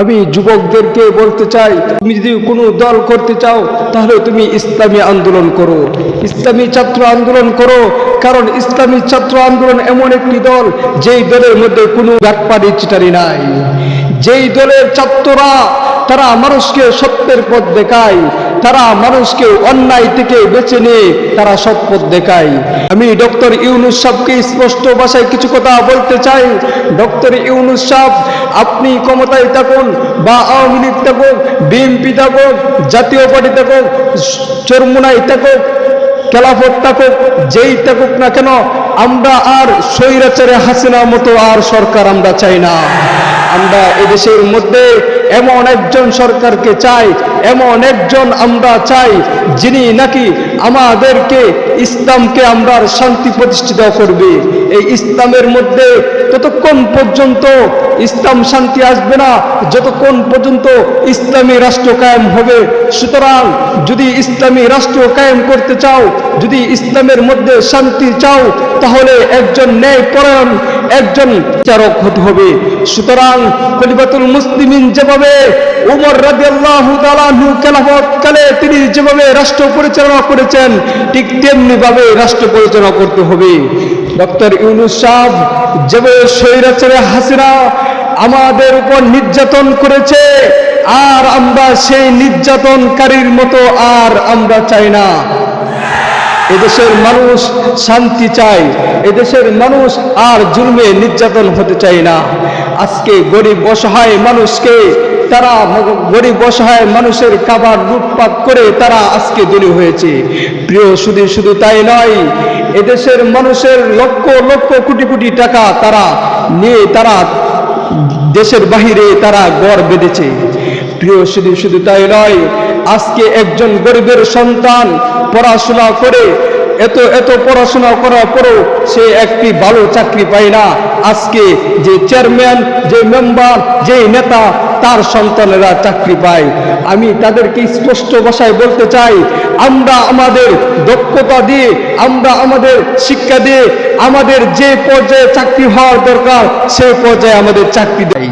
আমি যুবকদেরকে বলতে চাই, তুমি যদি কোনো দল করতে চাও, তাহলে তুমি ইসলামী আন্দোলন করো। ইসলামী ছাত্র আন্দোলন করো, কারণ ইসলামী ছাত্র আন্দোলন এমন একটি দল, যেই দলের মধ্যে কোনো ব্যাপারি চিটারি নাই। যেই দলের ছাত্ররা, তারা মানুষকে সত্যের পথ দেখায় তারা মানুষকে অন্যায় থেকে বেছে নিয়ে তারা সৎ পথ দেখায়। আমি ডক্টর ইউনুস সাহকে স্পষ্ট ভাষায় কিছু কথা বলতে চাই। ডক্টর ইউনুস সাহ আপনি ক্ষমতায় থাকুন বা আওয়ামী লীগ থাকুক, বিএনপি থাকুক, জাতীয় পার্টি থাকুক, চরমুনাই থাকুক, খেলাফত থাকুক, যেই থাকুক না কেন, আমরা আর স্বৈরাচারে হাসিনা মতো আর সরকার আমরা চাই না। আমরা এদেশের মধ্যে এমন একজন সরকারকে চাই এমন একজন আমরা চাই, যিনি নাকি আমাদেরকে ইসলামকে আমরা শান্তি প্রতিষ্ঠিত করবে। এই ইসলামের মধ্যে ততক্ষণ পর্যন্ত ইসলাম শান্তি আসবে না, যতক্ষণ পর্যন্ত ইসলামী রাষ্ট্র কায়েম হবে, সুতরাং যদি ইসলামী রাষ্ট্র কায়েম করতে চাও, যদি ইসলামের মধ্যে শান্তি চাও, তাহলে একজন ন্যায় পরায়ণ একজন বিচারক হতে হবে। সুতরাং কলিবাতুল মুসলিমিন যেভাবে উমর রাজি আল্লাহ খেলাফত কালে তিনি যেভাবে রাষ্ট্র পরিচালনা করেছেন, ঠিক তেমনি ভাবে রাষ্ট্র পরিচালনা করতে হবে। ডক্টর ইউনুস সাহ যেভাবে স্বৈরাচারে হাসিনা আমাদের উপর নির্যাতন করেছে, আর আমরা সেই নির্যাতনকারীর মতো আর আমরা চাই না। এদেশের মানুষ শান্তি চায়, এদেশের মানুষ আর জুলমে নির্যাতন হতে চায় না। আজকে গরিব, অসহায় মানুষকে তারা গরিব অসহায় মানুষের খাবার লুটপাট করে তারা আজকে দলীয় হয়েছে। প্রিয়, শুধু শুধু তাই নয়, এদেশের মানুষের লক্ষ লক্ষ কোটি কোটি টাকা তারা নিয়ে তারা দেশের বাহিরে তারা গড় বেঁধেছে। প্রিয়, শুধু শুধু তাই নয়, আজকে একজন গরিবের সন্তান পড়াশোনা করে, এত এত পড়াশোনা করার পরেও সে একটি ভালো চাকরি পায় না। আজকে যে চেয়ারম্যান যে মেম্বার যে নেতা তার সন্তানেরা চাকরি পায়। আমি তাদেরকে স্পষ্ট ভাষায় বলতে চাই, আমরা আমাদের দক্ষতা দিয়ে, আমরা আমাদের শিক্ষা দিয়ে, আমাদের যে পর্যায়ে চাকরি হওয়ার দরকার সেই পর্যায়ে আমাদের চাকরি দেয়।